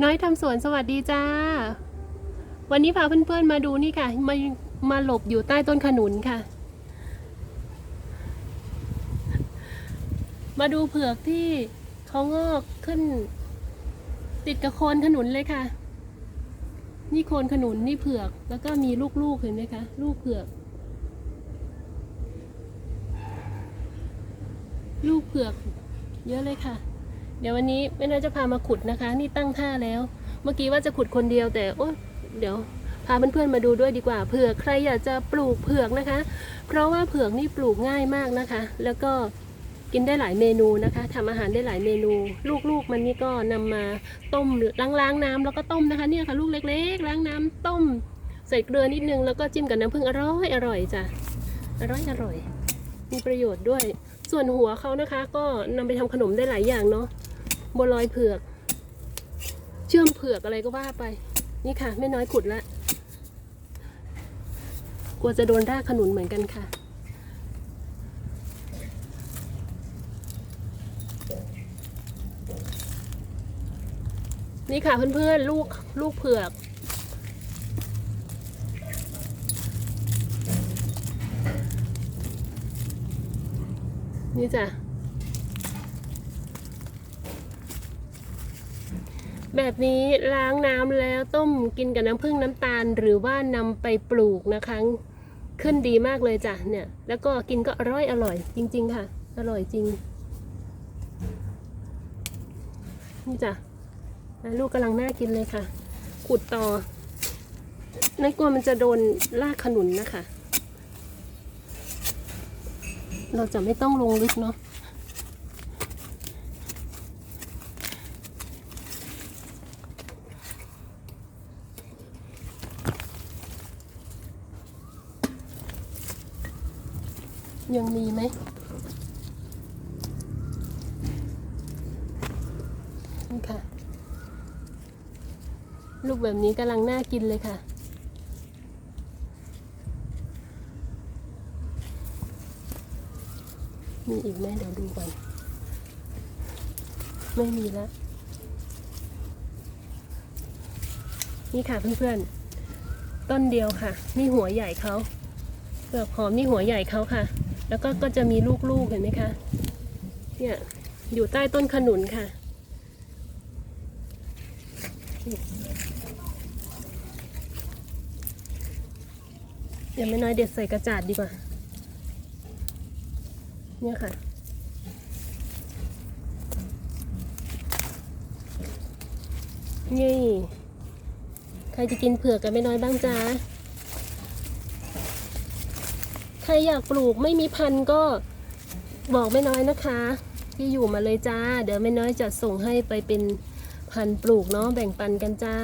น้อยทำสวนสวัสดีจ้า วันนี้พาเพื่อนๆมาดูนี่ค่ะ มามาหลบอยู่ใต้ต้นขนุนค่ะ มาดูเผือกที่เขางอกขึ้น ติดกับโคนขนุนเลยค่ะ นี่โคนขนุนนี่เผือก แล้วก็มีลูกๆเห็นไหมคะ ลูกเผือก ลูกเผือก เยอะเลยค่ะ เดี๋ยววันนี้ไม่น่าจะพามาขุดนะคะ นี่ตั้งท่าแล้ว เมื่อกี้ว่าจะขุดคนเดียวแต่โอ๊ยเดี๋ยวพาเพื่อนๆมาดูด้วยดีกว่าเผื่อใครอยากจะปลูกเผือกนะคะ เพราะว่าเผือกนี่ปลูกง่ายมากนะคะ แล้วก็กินได้หลายเมนูนะคะทำอาหารได้หลายเมนู ลูกๆมันนี่ก็นำมาต้มล้างๆน้ำแล้วก็ต้มนะคะเนี่ยค่ะลูกเล็ก ๆ ล้างน้ำต้ม ใส่เกลือนิดนึงแล้วก็จิ้มกับน้ำผึ้งอร่อยอร่อยจ้ะอร่อยอร่อย มีประโยชน์ด้วย ส่วนหัวเขานะคะ ก็นำไปทำขนมได้หลายอย่างเนาะ บัวลอยเผือก เชื่อมเผือกอะไรก็ว่าไป นี่ค่ะ ไม่น้อยขุดละกลัวจะโดนรากขนุนเหมือนกันค่ะ นี่ค่ะเพื่อนๆ ลูกลูกเผือกนี่จ้ะ แบบนี้ล้างน้ำแล้วต้มกินกับน้ำผึ้งน้ำตาล หรือว่านำไปปลูกนะคะ ขึ้นดีมากเลยจ้ะเนี่ย แล้วก็กินก็อร่อยอร่อยจริง ๆ ค่ะ อร่อยจริง นี่จ้ะลูกกำลังน่ากินเลยค่ะ ขุดต่อนั่นกลัวมันจะโดนรากขนุนนะคะ เราจะไม่ต้องลงลึกเนาะ ยังมีไหมนี่ค่ะ ลูกแบบนี้กำลังน่ากินเลยค่ะ มีอีกไหมเดี๋ยวดูก่อน ไม่มีแล้ว นี่ค่ะเพื่อนๆ ต้นเดียวค่ะ นี่หัวใหญ่เขาเปลือกหอมนี่หัวใหญ่เขาค่ะ แล้วก็ก็จะมีลูกๆเห็นไหมคะ เนี่ยอยู่ใต้ต้นขนุนค่ะ เดี๋ยวไม่น้อยเด็ดใส่กระจาดดีกว่า เนี่ยค่ะนี่ ใครจะกินเผือกกันไม่น้อยบ้างจ้า ใครอยากปลูกไม่มีพันธุ์ก็บอกไม่น้อยนะคะที่อยู่มาเลยจ้า เดี๋ยวไม่น้อยจะส่งให้ไปเป็นพันธุ์ปลูกเนาะแบ่งปันกันจ้า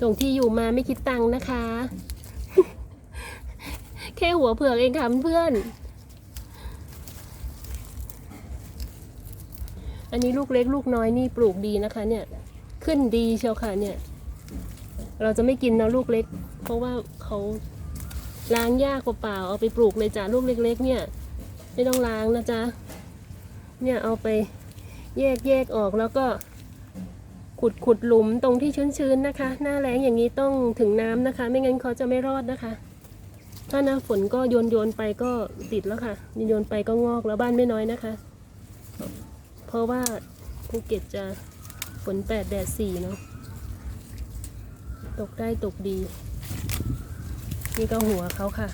ส่งที่อยู่มาไม่คิดตังค์นะคะ แค่หัวเผือกเองค่ะเพื่อนอันนี้ลูกเล็กลูกน้อยนี่ปลูกดีนะคะ เนี่ย ขึ้นดีเชียวค่ะเนี่ย เราจะไม่กินนะลูกเล็ก เพราะว่าเขา ล้างยากเปล่าเอาไปปลูกเลยจ้ะลูกเล็ก ๆ เนี่ย ไม่ต้องล้างนะจ๊ะเนี่ยเอาไปแยกแยกออกแล้วก็ขุดขุดหลุมตรงที่ชื้นๆนะคะ หน้าแล้งอย่างนี้ต้องถึงน้ำนะคะ ไม่งั้นเขาจะไม่รอดนะคะ ถ้าหน้าฝนก็โยนโยนๆไปก็ติดแล้วค่ะโยนโยนไปก็งอกแล้วบ้านไม่น้อยนะคะ เพราะว่าภูเก็ตจะฝนแปดแดดสี่เนาะตกได้ตกดี นี่ก็หัวเขาค่ะ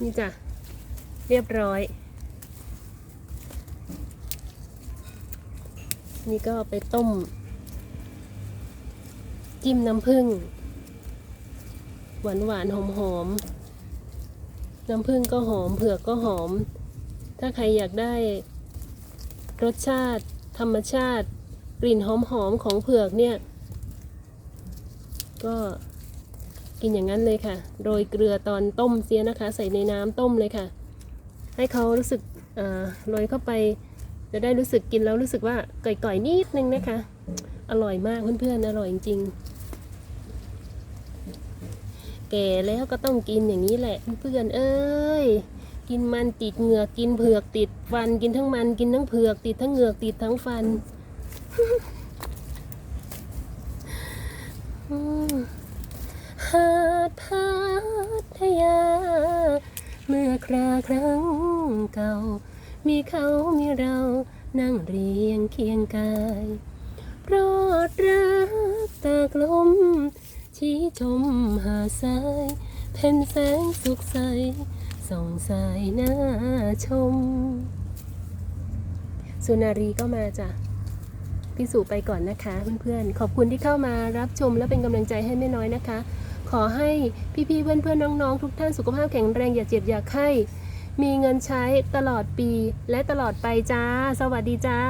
นี่จ้ะ เรียบร้อย นี่ก็ไปต้ม จิ้มน้ำผึ้งหวานหวานหอมหอมน้ำผึ้งก็หอมเผือกก็หอม ถ้าใครอยากได้รสชาติ ธรรมชาติ กลิ่นหอมๆของเผือกเนี่ย ก็กินอย่างนั้นเลยค่ะ โรยเกลือตอนต้มเสียนะคะ ใส่ในน้ำต้มเลยค่ะ ให้เขารู้สึกโรยเข้าไป จะได้รู้สึกกินแล้วรู้สึกว่าก่อยๆนิดนึงนะคะ อร่อยมากเพื่อนๆ อร่อยจริงๆ แก่แล้วก็ต้องกินอย่างนี้แหละเพื่อนเอ้ย กินมันติดเหงือก กินเผือกติดฟัน กินทั้งมัน กินทั้งเผือก ติดทั้งเหงือก ติดทั้งฟัน หาดพัทยา เมื่อคราครั้งเก่า มีเขามีเรานั่งเรียงเคียงกายโปรดรักตากลม ชี้ชมหาดทรายเพ่นแสงสุขใสส่องสายหน้าชม สุนารีก็มาจ้ะ พี่สุไปก่อนนะคะเพื่อนๆ ขอบคุณที่เข้ามารับชมและเป็นกำลังใจให้แม่น้อยนะคะ ขอให้พี่ๆเพื่อนๆน้องๆ ทุกท่านสุขภาพแข็งแรงอย่าเจ็บอย่าไข้มีเงินใช้ตลอดปีและตลอดไปจ้า สวัสดีจ้า